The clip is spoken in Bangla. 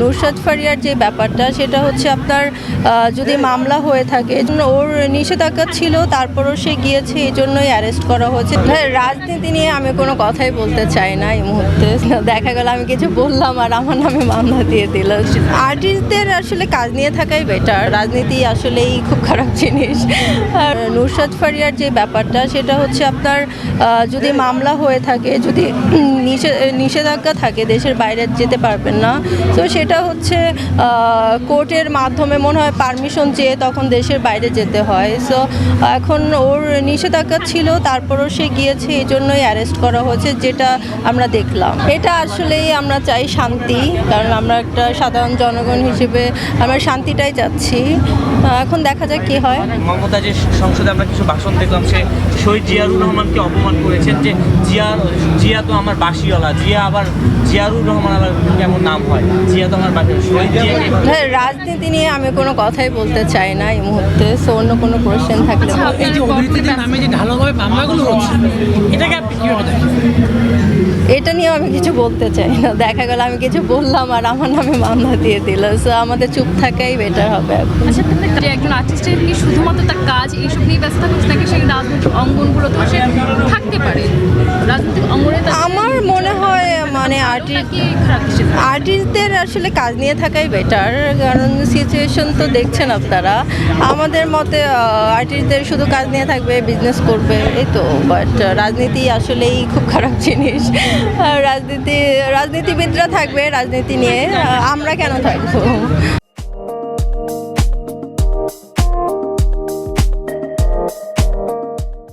নুরশাদ ফারিয়ার যে ব্যাপারটা সেটা হচ্ছে আপনার যদি মামলা হয়ে থাকে ওর নিষেধাজ্ঞা ছিল তারপরও সে গিয়েছে এই জন্যই অ্যারেস্ট করা হয়েছে। হ্যাঁ, রাজনীতি নিয়ে আমি কোনো কথাই বলতে চাই না এই মুহূর্তে। দেখা গেল আমি কিছু বললাম আর আমার নামে মামলা দিয়ে দিল। আর্টিস্টদের আসলে কাজ নিয়ে থাকাই বেটার রাজনীতি আসলেই খুব খারাপ জিনিস। আর নুরশাদ ফারিয়ার যে ব্যাপারটা, সেটা হচ্ছে আপনার যদি মামলা হয়ে থাকে, যদি নিষেধাজ্ঞা থাকে, দেশের বাইরে যেতে পারবেন না। তো সেটা হচ্ছে কোর্টের মাধ্যমে মনে হয় পারমিশন চেয়ে তখন দেশের বাইরে যেতে হয়। সো এখন ওর নিষেধাজ্ঞা ছিল, তারপরও সে গিয়েছে এই জন্যই অ্যারেস্ট করা হয়েছে, যেটা আমরা দেখলাম। এটা আসলেই আমরা চাই শান্তি, কারণ আমরা একটা সাধারণ জনগণ হিসেবে আমরা শান্তিটাই চাচ্ছি। এখন দেখা যাক কি হয়। মমতাজের সংসদে আমরা কিছু ভাষণ দেখলাম সে শহীদ জিয়ারুর রহমানকে অপমান করেছেন যে জিয়া জিয়া তো আমার বাসিওয়ালা জিয়া আবার জিয়ারুর রহমান আবার কেমন নাম হয়? জিয়া তো আমার বাসি শহীদ হ্যাঁ, রাজনীতি নিয়ে আমি কোনো কথাই বলতে চাই না এই মুহূর্তে সো অন্য কোনো কোয়েশ্চেন থাকলে বলবেন। এই যে অভিনেত্রীদের নামে যে ঢালাভাবে মামলাগুলো হচ্ছে এটাকে আপনি কীভাবে দেখেন? এটা নিয়েও আমি কিছু বলতে চাই না। দেখা গেল আমি কিছু বললাম আর আমার নামে মামলা দিয়ে দিল। সো আমাদের চুপ থাকাই বেটার হবে এখন। আচ্ছা যে একজন আর্টিস্টের কি শুধুমাত্র তার কাজ এইসব নিয়ে ব্যস্ত থাকছে নাকি সেই রাজনৈতিক অঙ্গনগুলোতেও সে থাকতে পারে? রাজনৈতিক অঙ্গনে আমার মনে হয় মানে আর্টিস্ট আর্টিস্টদের আসলে কাজ নিয়ে থাকাই বেটার কারণ সিচুয়েশন তো দেখছেন আপনারা। আমাদের মতে আর্টিস্টদের শুধু কাজ নিয়ে থাকবে বিজনেস করবে এই তো। বাট রাজনীতি আসলেই খুব খারাপ জিনিস। রাজনীতি রাজনীতিবিদরা থাকবে রাজনীতি নিয়ে আমরা কেন থাকব?